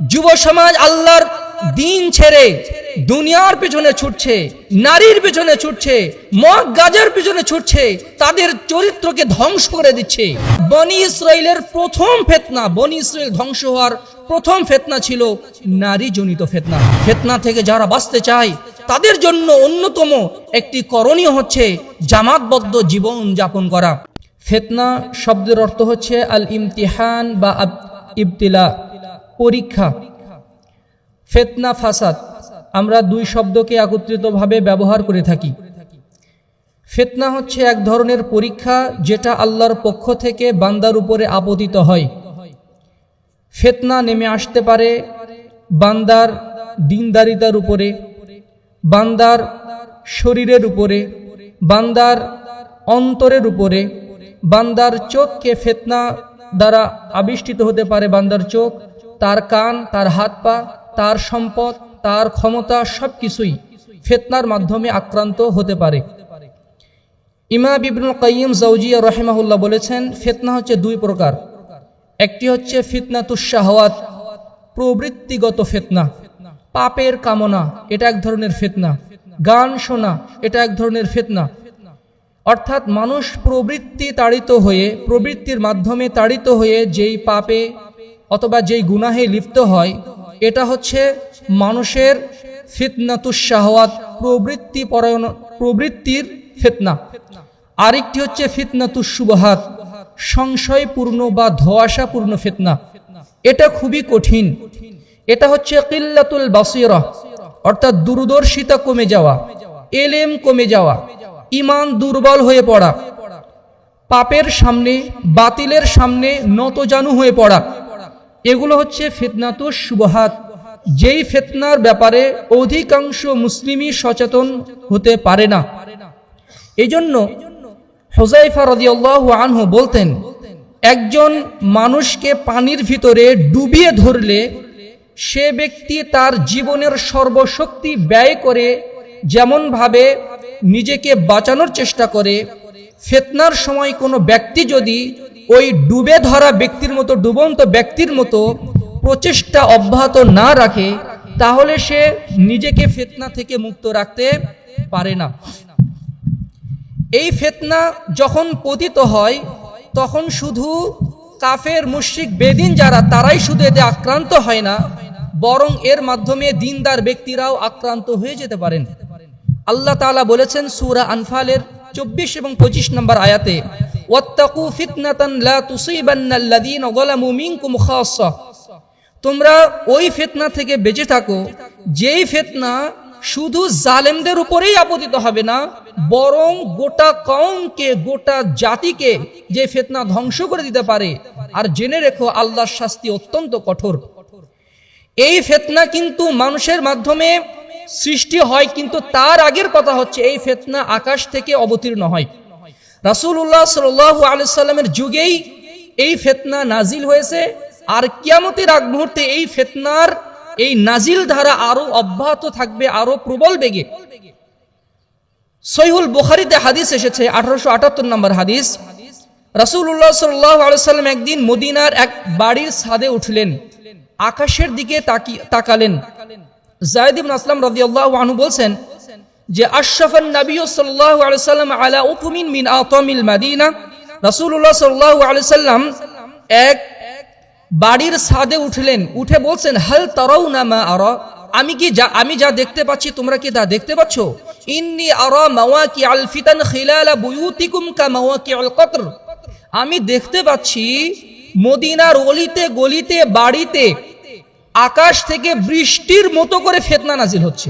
যুব সমাজ আল্লাহর দিন ছেড়ে দুনিয়ার পেছনে ছুটছে, নারীর পেছনে ছুটছে, মদ, গাজার পেছনে ছুটছে, তাদের চরিত্রকে ধ্বংস করে দিচ্ছে। বনি ইসরায়েলের প্রথম ফেতনা, বনি ইসরায়েল ধ্বংস হওয়ার প্রথম ফেতনা ছিল নারী জনিত ফেতনা। ফেতনা থেকে যারা বাঁচতে চায়, তাদের জন্য অন্যতম একটি করণীয় হচ্ছে জামাতবদ্ধ জীবন যাপন করা। ফেতনা শব্দের অর্থ হচ্ছে আল ইমতিহান বা ইবতিলা পরীক্ষা। ফেতনা, ফাসাদ। আমরা দুই শব্দকে একত্রিতভাবে ব্যবহার করে থাকি। ফেতনা হচ্ছে এক ধরনের পরীক্ষা যেটা আল্লাহর পক্ষ থেকে বান্দার উপরে আপতিত হয়। ফেতনা নেমে আসতে পারে বান্দার দিনদারিতার উপরে, বান্দার শরীরের উপরে, বান্দার অন্তরের উপরে। বান্দার চোখকে ফেতনা দ্বারা আবিষ্টিত হতে পারে বান্দার চোখ তার কান, তার হাত পা, তার সম্পদ, তার ক্ষমতা সব কিছুই ফেতনার মাধ্যমে আক্রান্ত হতে পারে। ইমা বিবনুল কাইম জৌজিয়া রহেমাহুল্লাহ বলেছেন, ফেতনা হচ্ছে দুই প্রকার। একটি হচ্ছে ফিতনাতুসাহওয়াত প্রবৃত্তিগত ফেতনা। পাপের কামনা, এটা এক ধরনের ফেতনা। গান শোনা, এটা এক ধরনের ফেতনা। অর্থাৎ মানুষ প্রবৃত্তি তাড়িত হয়ে, প্রবৃত্তির মাধ্যমে তাড়িত হয়ে যেই পাপে অথবা যেই গুনাহে লিপ্ত হয়, এটা হচ্ছে মানুষের ফিতনাতুসাহওয়াত প্রবৃত্তি পরায়ণ, প্রবৃত্তির ফেতনা। আরেকটি হচ্ছে ফিতনাতুসুবাহাত সংশয়পূর্ণ বা ধোয়াশাপূর্ণ ফেতনা। এটা খুবই কঠিন। এটা হচ্ছে কিল্লাতুল বাসিরা অর্থাৎ দূরদর্শিতা কমে যাওয়া, এলেম কমে যাওয়া ইমান দুর্বল হয়ে পড়া, পাপের সামনে, বাতিলের সামনে নতজানু হয়ে পড়া। এগুলো হচ্ছে ফিতনাতুস সুবহাত যেই ফেতনার ব্যাপারে অধিকাংশ মুসলিমই সচেতন হতে পারে না। এই জন্য হোজাইফা রদিয়াল্লাহু আনহু বলতেন, একজন মানুষকে পানির ভিতরে ডুবিয়ে ধরলে সে ব্যক্তি তার জীবনের সর্বশক্তি ব্যয় করে, যেমনভাবে নিজেকে বাঁচানোর চেষ্টা করে। ফেতনার সময় কোনো ব্যক্তি যদি ওই ডুবে ধরা ব্যক্তির মতো, ডুবন্ত ব্যক্তির মতো প্রচেষ্টা অব্যাহত না রাখে, তাহলে সে নিজেকে ফেতনা থেকে মুক্ত রাখতে পারে না। এই ফেতনা যখন পতিত হয়, তখন শুধু কাফের, মুশরিক, বেদিন যারা, তারাই শুধু এতে আক্রান্ত হয় না, বরং এর মাধ্যমে দিনদার ব্যক্তিরাও আক্রান্ত হয়ে যেতে পারেন। আল্লাহ তাআলা বলেছেন সুরা আনফালের চব্বিশ এবং পঁচিশ নম্বর আয়াতে ওয়াত্তাকু ফিতনাতান লা তুসিবান্নাল্লাযীনা যালামু মিনকুম খাসসা তোমরা ওই ফেতনা থেকে বেঁচে থাকো, যেই ফেতনা শুধু জালেমদের উপরেই আপতিত হবে না, বরং গোটা কওমকে, গোটা জাতিকে যে ফেতনা ধ্বংস করে দিতে পারে। আর জেনে রেখো, আল্লাহর শাস্তি অত্যন্ত কঠোর। এই ফেতনা কিন্তু মানুষের মাধ্যমে সৃষ্টি হয়, কিন্তু তার আগের কথা হচ্ছে, এই ফেতনা আকাশ থেকে অবতীর্ণ হয়। রাসূলুল্লাহ সাল্লাল্লাহু আলাইহি সাল্লামের যুগেই এই ফেতনা নাজিল হয়েছে। আর কিয়ামতের আগ মুহূর্তে এই ফেতনার এই নাজিল ধারা আরও অব্যাহত থাকবে, আরও প্রবল বেগে। সহিহুল বুখারীতে হাদিস এসেছে, আঠারোশো আটাত্তর নম্বর হাদিস। রাসূলুল্লাহ সাল্লাল্লাহু আলাইহি সাল্লাম একদিন মদিনার এক বাড়ির ছাদে উঠলেন, আকাশের দিকে তাকি- তাকালেন। জায়দ ইবনে আসলাম রাদিয়াল্লাহু আনহু বলছেন যে আশরাফান নবী সাল্লাল্লাহু আলাইহি সাল্লাম আলা উকুমিন মিন আতামিল মাদিনা, রাসূলুল্লাহ সাল্লাল্লাহু আলাইহি সাল্লাম এক বাড়ির ছাদে উঠলেন, উঠে বলছেন, হাল তারাউনা মা আরা? আমি কি যা, আমি যা দেখতে পাচ্ছি, তোমরা কি তা দেখতে পাচ্ছ? ইন্নি আরা মাওয়াকি আল ফিতান খিলালা বুয়ুতিকুম কা মাওয়াকি আল কতর? আমি দেখতে পাচ্ছি মদিনার অলিতে, গলিতে, বাড়িতে আকাশ থেকে বৃষ্টির মতো করে ফেতনা নাজিল হচ্ছে।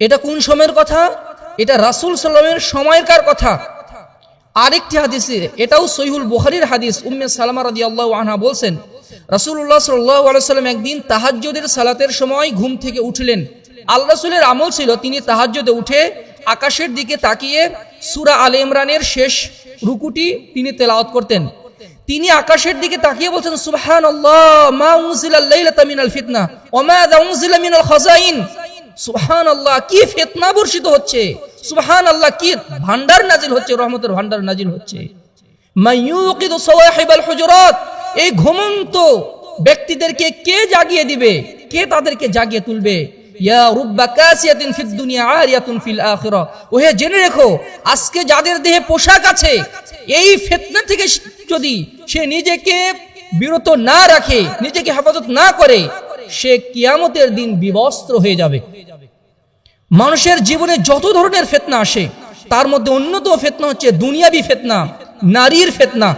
এটা কোন সময়ের কথা? এটা রাসূল সাল্লামের সময়কার কথা। আরেকটি হাদিসে, এটাও সহিহুল বুখারীর হাদিস, উম্মে সালামা রাদিয়াল্লাহু আনহা বলছেন, রাসূলুল্লাহ সাল্লাল্লাহু আলাইহি সাল্লাম একদিন তাহাজ্জুদের সালাতের সময় ঘুম থেকে উঠলেন। আল্লাহ রাসূলের আমল ছিল, তিনি তাহাজ্জুদে উঠে আকাশের দিকে তাকিয়ে সূরা আলে ইমরানের শেষ রুকুটি তিনি তেলাওয়াত করতেন। তিনি আকাশের দিকে তাকিয়ে বলছেন, সুবহানাল্লাহ, মা উনজিলা লাইলাতা মিনাল ফিতনা, ওয়া মা উনজিলা মিনাল খাজাইন। সুবহান আল্লাহ কি ফেতনা বর্ষিত হচ্ছে? সুবহান আল্লাহ কি ভান্ডার নাজিল হচ্ছে, রহমতের ভান্ডার নাজিল হচ্ছে। এই ঘুমন্ত ব্যক্তিদেরকে কে জাগিয়ে দিবে? কে তাদেরকে জাগিয়ে তুলবে? ওহে, জেনে রেখো, আজকে যাদের দেহে পোশাক আছে, এই ফিতনা থেকে যদি সে নিজেকে বিরত না রাখে, নিজেকে হেফাজত না করে সে কিয়ামতের দিন বিবস্ত্র হয়ে যাবে। মানুষের জীবনে যত ধরনের ফেতনা আসে, তার মধ্যে অন্যতম ফেতনা হচ্ছে দুনিয়াবি ফেতনা, নারীর ফেতনা।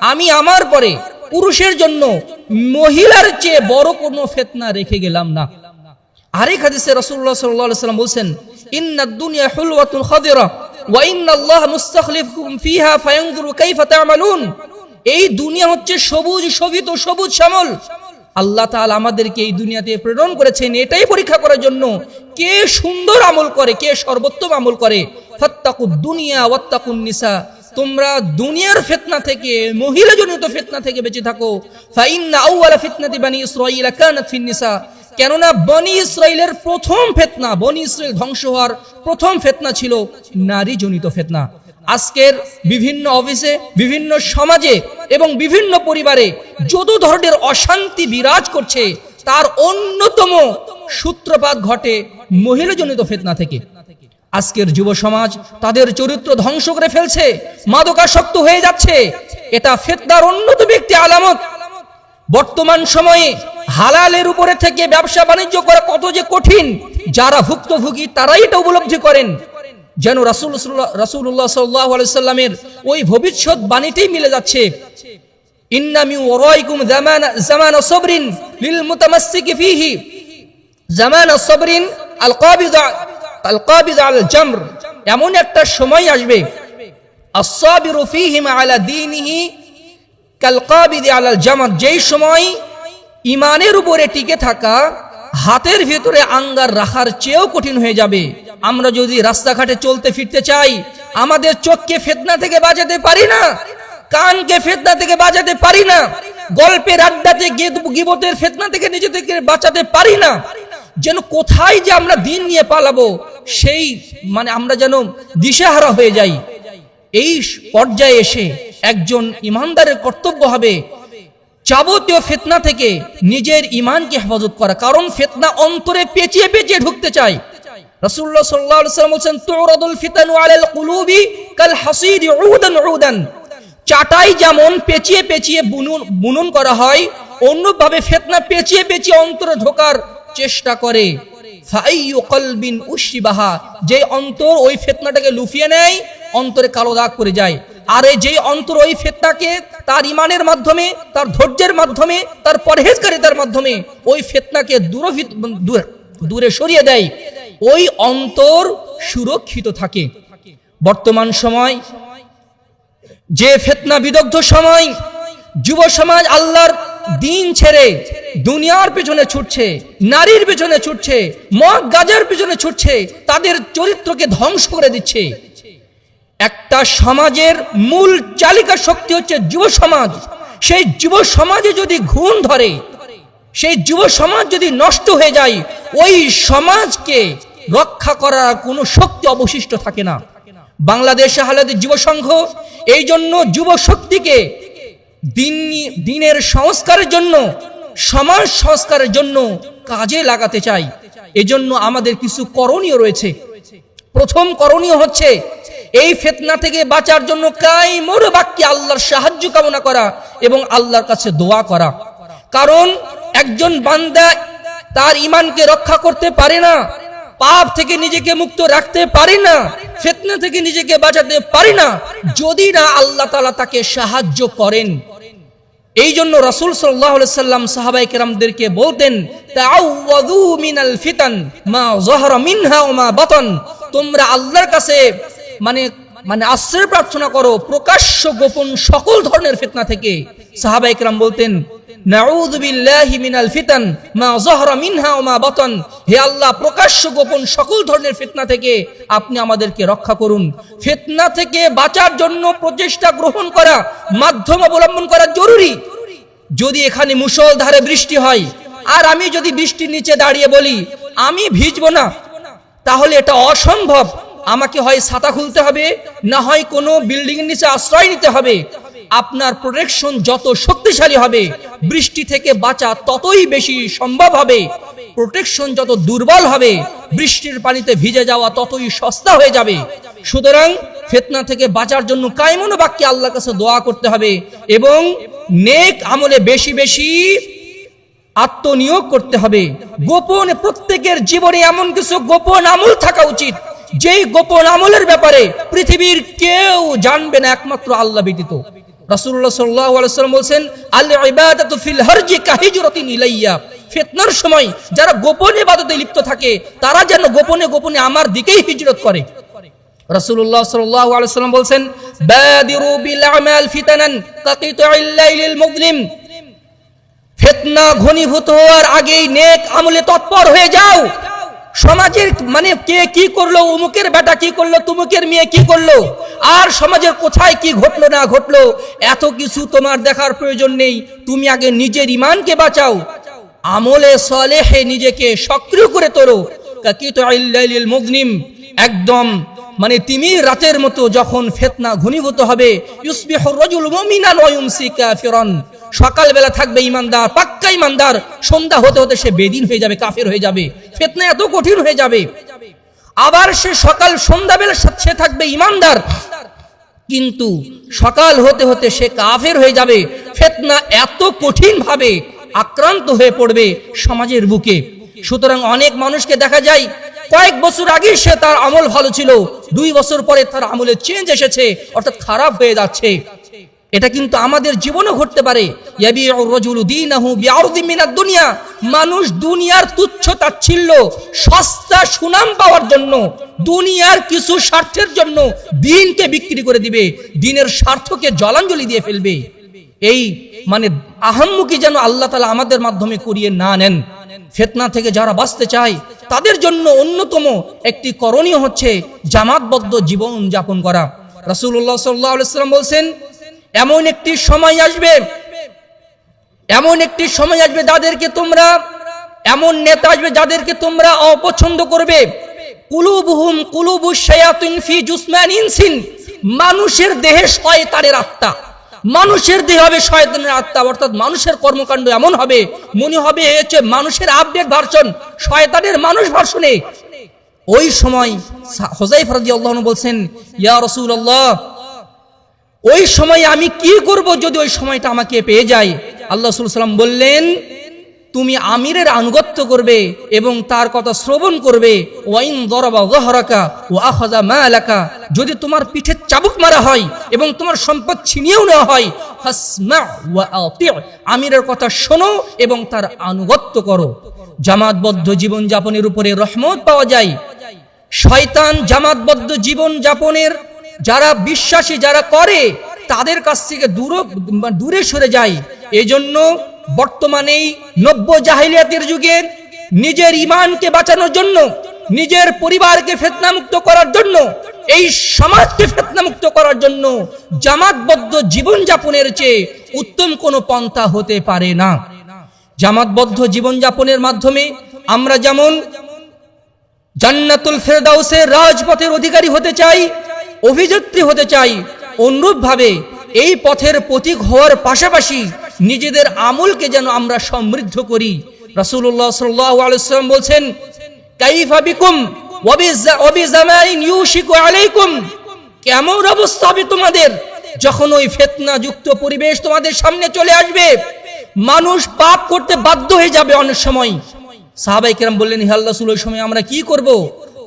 আমি আমার পরে পুরুষের জন্য মহিলার চেয়ে বড় কোনো ফেতনা রেখে গেলাম না। আরেক হাদিসে রাসূলুল্লাহ সাল্লাল্লাহু দুনিয়া এই দুনিয়া হচ্ছে সবুজ শোভিত সবুজ শ্যামল। আল্লাহ তাআলা আমাদেরকে এই দুনিয়াতে প্রেরণ করেছেন, এটাই পরীক্ষা করার জন্য। কে সুন্দর আমল করে, কে সর্বোত্তম আমল করে? ফাত্তাকুদ দুনিয়া ওয়াত্তাকুন নিসা। তোমরা দুনিয়ার ফিতনা থেকে মহিলা জনিত ফিতনা থেকে বেঁচে থাকো। ফাইন্না আউওয়ালা ফিতনাতি বানি ইসরাঈলা কানাত ফিন নিসা। কেননা বনি ইসরায়েলের প্রথম ফেতনা, বনি ইসরায়েল ধ্বংস হওয়ার প্রথম ফেতনা ছিল নারী জনিত ফেতনা। আজকের বিভিন্ন অফিসে, বিভিন্ন সমাজে এবং বিভিন্ন পরিবারে যত ধরনের অশান্তি বিরাজ করছে, তার অন্যতম সূত্রপাত ঘটে মহিলাজনিত ফেতনা থেকে। আজকের যুব সমাজ তাদের চরিত্র ধ্বংস করে ফেলছে, মাদকাসক্ত হয়ে যাচ্ছে। এটা ফেতনার অন্যতম একটি আলামত। বর্তমান সময়ে হালালের উপরে থেকে ব্যবসা বাণিজ্য করা কত যে কঠিন, যারা ভুক্তভোগী তারাই এটা উপলব্ধি করেন। যেন রাসুল রাসুল্লাহ সাল্লামের ওই ভবিষ্যৎ বাণীতেই মিলে যাচ্ছে। ফিহি। আল এমন একটা সময় আসবে। কালকাবিদি আলাল জামাত, যেই সময় ইমানের উপরে টিকে থাকা, হাতের ভিতরে আঙ্গার রাখার চেয়েও কঠিন হয়ে যাবে। আমরা যদি রাস্তাঘাটে চলতে ফিরতে চাই, আমাদের চোখকে ফেতনা থেকে বাঁচাতে পারি না, কানকে ফেতনা থেকে বাঁচাতে পারি না, গল্পের আড্ডাতে গিবতের ফেতনা থেকে নিজেদেরকে বাঁচাতে পারি না, যেন কোথায় যে আমরা দিন নিয়ে পালাবো, সেই মানে আমরা যেন দিশেহারা হয়ে যাই। এই পর্যায়ে এসে একজন ইমানদারের কর্তব্য হবে যাবতীয় ফেতনা থেকে নিজের ইমানকে হেফাজত করা। কারণ ফেতনা অন্তরে পেঁচিয়ে পেঁচিয়ে ঢুকতে চায়। রাসূলুল্লাহ সাল্লাল্লাহু আলাইহি কাল হাসিদ উদান চাটাই যেমন পেঁচিয়ে পেঁচিয়ে বুনুন, বুনন করা হয়, অন্যভাবে ফেতনা পেঁচিয়ে পেঁচিয়ে অন্তরে ঢোকার চেষ্টা করে। যে অন্তর ওই ফেতনাটাকে লুফিয়ে নেয়, অন্তরে কালো দাগ পড়ে যায়। আর এই যে অন্তর, ওই ফেতনাকে তার ইমানের মাধ্যমে, তার ধৈর্যের মাধ্যমে, তার পরহেজকারিতার মাধ্যমে, ওই ফেতনাকে দূরভিত দূরে সরিয়ে দেয়। ওই অন্তর সুরক্ষিত থাকে। বর্তমান সময়, যে ফেতনা বিদগ্ধ সময়, যুব সমাজ আল্লাহর দিন ছেড়ে দুনিয়ার পেছনে ছুটছে, নারীর পেছনে ছুটছে, মদ, গাজার পেছনে ছুটছে, তাদের চরিত্রকে ধ্বংস করে দিচ্ছে। একটা সমাজের মূল চালিকা শক্তি হচ্ছে যুব সমাজ। সেই যুব সমাজে যদি ঘুণ ধরে, সেই যুব সমাজ যদি নষ্ট হয়ে যায়, ওই সমাজকে রক্ষা করার কোনো শক্তি অবশিষ্ট থাকে না। বাংলাদেশে আহলাদের যুব সংঘ এই জন্য যুব শক্তিকে দিন, দিনের সংস্কারের জন্য, সমাজ সংস্কারের জন্য কাজে লাগাতে চাই। এজন্য আমাদের কিছু করণীয় রয়েছে। প্রথম করণীয় হচ্ছে এই ফেতনা থেকে বাঁচার জন্য কাই মোর বাক্যে আল্লাহর সাহায্য কামনা করা এবং আল্লাহর কাছে দোয়া করা। কারণ একজন বান্দা তার ইমানকে রক্ষা করতে পারে না, পাপ থেকে নিজেকে মুক্ত রাখতে পারি না, ফেতনা থেকে নিজেকে বাঁচাতে পারি না, যদি না আল্লাহ তালা তাকে সাহায্য করেন। এই জন্য রসুল সাল্লাহ সাল্লাম সাহাবাই কেরামদেরকে বলতেন মিনাল ফিতান মা মিনহা ও মা বাতন। তোমরা আল্লাহর কাছে মানে মানে আশ্রয় প্রার্থনা করো, প্রকাশ্য গোপন সকল ধরনের ফিতনা থেকে। সাহাবা ইকরাম বলতেন ফিতান, মা মিনহা মা হে আল্লাহ, প্রকাশ্য গোপন সকল ধরনের থেকে আপনি আমাদেরকে রক্ষা করুন। থেকে বাঁচার জন্য প্রচেষ্টা গ্রহণ করা, মাধ্যম অবলম্বন করা জরুরি। যদি এখানে মুষলধারে বৃষ্টি হয়, আর আমি যদি বৃষ্টির নিচে দাঁড়িয়ে বলি, আমি ভিজবো না, তাহলে এটা অসম্ভব। আমাকে হয় ছাতা খুলতে হবে, না হয় কোনো বিল্ডিং নিচে আশ্রয় নিতে হবে। আপনার প্রোটেকশন যত শক্তিশালী হবে, বৃষ্টি থেকে বাঁচা ততই বেশি সম্ভব হবে। প্রোটেকশন যত দুর্বল হবে, বৃষ্টির পানিতে ভিজে যাওয়া ততই সস্তা হয়ে যাবে। সুতরাং ফেতনা থেকে বাঁচার জন্য কায়মন বাক্যে আল্লাহর কাছে দোয়া করতে হবে এবং নেক আমলে বেশি বেশি আত্মনিয়োগ করতে হবে। গোপন প্রত্যেকের জীবনে এমন কিছু গোপন আমল থাকা উচিত। যেই গোপন আমলের ব্যাপারে পৃথিবীর কেউ জানবে না, একমাত্র আল্লাহ ব্যতীত। সময় যারা গোপনে লিপ্ত থাকে, তারা যেন গোপনে গোপনে আমার দিকেই হিজরত করে। রাসূলুল্লাহ ঘনীভূত হওয়ার আগেই নেক আমলে তৎপর হয়ে যাও। সমাজের মানে কে কি করল, অমুকের বেটা কি করল, তুমুকের মেয়ে কি করল, আর সমাজের কোথায় কি ঘটলো না ঘটলো, এত কিছু তোমার দেখার প্রয়োজন নেই। তুমি আগে নিজের ইমানকে বাঁচাও, আমলে সলেহে নিজেকে সক্রিয় করে তোলো। মুগনিম, একদম মানে তিমি রাতের মতো যখন ফেতনা ঘনীভূত হবে ইউসবিহুর রাজুল মুমিনান ওয়া ইউমসি কাফিরান সকালবেলা থাকবে ইমানদার, পাক্কা ইমানদার। সন্ধ্যা হতে হতে সে বেদিন হয়ে যাবে, কাফের হয়ে যাবে। ফেতনা এত কঠিন হয়ে যাবে। আবার সে সকাল, সন্ধ্যাবেলা সে থাকবে ইমানদার। কিন্তু সকাল হতে হতে সে কাফের হয়ে যাবে। ফেতনা এত কঠিন ভাবে আক্রান্ত হয়ে পড়বে সমাজের বুকে। সুতরাং অনেক মানুষকে দেখা যায়, কয়েক বছর আগে সে তার আমল ভালো ছিল। দুই বছর পরে তার আমলে চেঞ্জ এসেছে, অর্থাৎ খারাপ হয়ে যাচ্ছে। এটা কিন্তু আমাদের জীবনে ঘটতে পারে। দুনিয়া। মানুষ দুনিয়ার তুচ্ছ তাচ্ছিল্য, সস্তা সুনাম পাওয়ার জন্য, দুনিয়ার কিছু স্বার্থের জন্য দিনকে বিক্রি করে দিবে, দিনের স্বার্থকে জলাঞ্জলি দিয়ে ফেলবে। এই মানে আহাম্মুকি যেন আল্লাহ তালা আমাদের মাধ্যমে করিয়ে না নেন। ফেতনা থেকে যারা বাঁচতে চায়, তাদের জন্য অন্যতম একটি করণীয় হচ্ছে জামাতবদ্ধ জীবন যাপন করা। রাসূলুল্লাহ সাল্লাল্লাহু আলাইহি সাল্লাম বলছেন এমন একটি সময় আসবে, এমন একটি সময় আসবে যাদেরকে তোমরা, এমন নেতা আসবে যাদেরকে তোমরা অপছন্দ করবে। কুলুবুহুম কুলুবু ফি জুসমান মানুষের দেহে শয়তানের আত্মা। মানুষের দেহ হবে শয়তানের আত্মা, অর্থাৎ মানুষের কর্মকাণ্ড এমন হবে, মনে হবে হচ্ছে মানুষের আবেগ ভার্সন, শয়তানের মানুষ ভার্সনে ওই সময় হোজাইফ রাদিয়াল্লাহু বলছেন, ইয়া রাসূলুল্লাহ ওই সময় আমি কি করব যদি ওই সময়টা আমাকে পেয়ে যায়? আল্লাহ সাল্লাম বললেন, তুমি আমিরের আনুগত্য করবে এবং তার কথা শ্রবণ করবে। ওয়াইন দরবা গহরাকা ও আখাজা মা এলাকা যদি তোমার পিঠে চাবুক মারা হয় এবং তোমার সম্পদ ছিনিয়েও নেওয়া হয় আমিরের কথা শোনো এবং তার আনুগত্য করো। জামাতবদ্ধ জীবনযাপনের উপরে রহমত পাওয়া যায়। শয়তান জামাতবদ্ধ জীবন যাপনের যারা বিশ্বাসী, যারা করে, তাদের কাছ থেকে দূর দূরে সরে যায়। এজন্য বর্তমানে এই নব্য জাহিলিয়াতের যুগে নিজের ইমানকে বাঁচানোর জন্য, নিজের পরিবারকে ফেতনামুক্ত করার জন্য, এই সমাজকে ফেতনামুক্ত করার জন্য জামাতবদ্ধ জীবনযাপনের চেয়ে উত্তম কোনো পন্থা হতে পারে না। জামাতবদ্ধ জীবনযাপনের মাধ্যমে আমরা যেমন জান্নাতুল ফেরদাউসের রাজপথের অধিকারী হতে চাই অভিযাত্রী হতে চাই, অনুরূপভাবে এই পথের প্রতীক হওয়ার পাশাপাশি নিজেদের আমলকে যেন আমরা সমৃদ্ধ করি। রাসূলুল্লাহ সাল্লাল্লাহু আলাইহি সাল্লাম বলছেন, কাইফা বিকুম কেমন অবস্থা হবে তোমাদের যখন ওই ফেতনা যুক্ত পরিবেশ তোমাদের সামনে চলে আসবে? মানুষ পাপ করতে বাধ্য হয়ে যাবে অনেক সময়। সাহাবাই কেরাম বললেন হে আল্লাহ সময় আমরা কি করব?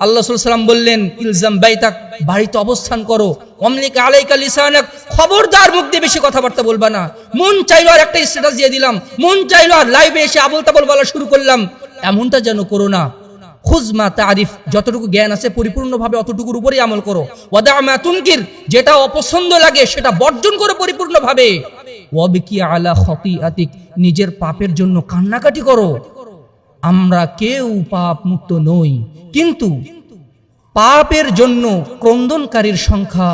আল্লাহ সাল্লাম বললেন, ইলজাম বাইতাক বাড়িতে অবস্থান করো। অমনিক আলাইকা লিসানাক খবরদার মুখ দিয়ে বেশি কথাবার্তা বলবা না। মন চাইলো আর একটা স্ট্যাটাস দিয়ে দিলাম। মন চাইলো আর লাইভে এসে আবল তাবল বলা শুরু করলাম। এমনটা যেন করো না। খুজমা তারিফ, যতটুকু জ্ঞান আছে পরিপূর্ণভাবে অতটুকুর উপরেই আমল করো। ওয়াদামা তুনকির যেটা অপছন্দ লাগে সেটা বর্জন করো পরিপূর্ণভাবে। ওয়াবিকি আলা খতি আতিক নিজের পাপের জন্য কান্নাকাটি করো। আমরা কেউ পাপ মুক্ত নই। কিন্তু পাপের জন্য ক্রন্দনকারীর সংখ্যা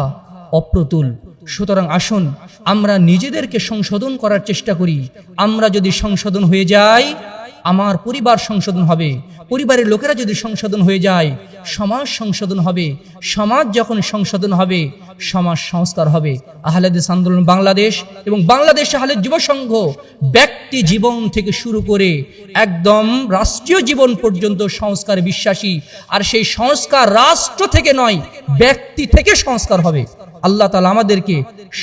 অপ্রতুল। সুতরাং আসুন, আমরা নিজেদেরকে সংশোধন করার চেষ্টা করি। আমরা যদি সংশোধন হয়ে যাই আমার পরিবার সংশোধন হবে। পরিবারের লোকেরা যদি সংশোধন হয়ে যায়, সমাজ সংশোধন হবে। সমাজ যখন সংশোধন হবে, সমাজ সংস্কার হবে। আহলেদিস আন্দোলন বাংলাদেশ এবং বাংলাদেশ আহলেদ যুব সংঘ ব্যক্তি জীবন থেকে শুরু করে একদম রাষ্ট্রীয় জীবন পর্যন্ত সংস্কারে বিশ্বাসী। আর সেই সংস্কার রাষ্ট্র থেকে নয়, ব্যক্তি থেকে সংস্কার হবে। আল্লাহ তালা আমাদেরকে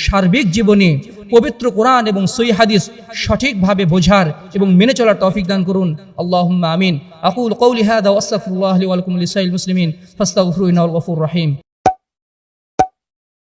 সার্বিক জীবনে পবিত্র কোরআন এবং সই হাদিস সঠিকভাবে বোঝার এবং মেনে চলার তৌফিক দান করুন। আল্লাহ আমিন। আকুল কৌলি হাদা ওয়াস্তাগফিরুল্লাহ ইসাইল ওয়া লাকুম লিসাইল মুসলিমিন। ফাস্তাগফিরু গফুর রহিম।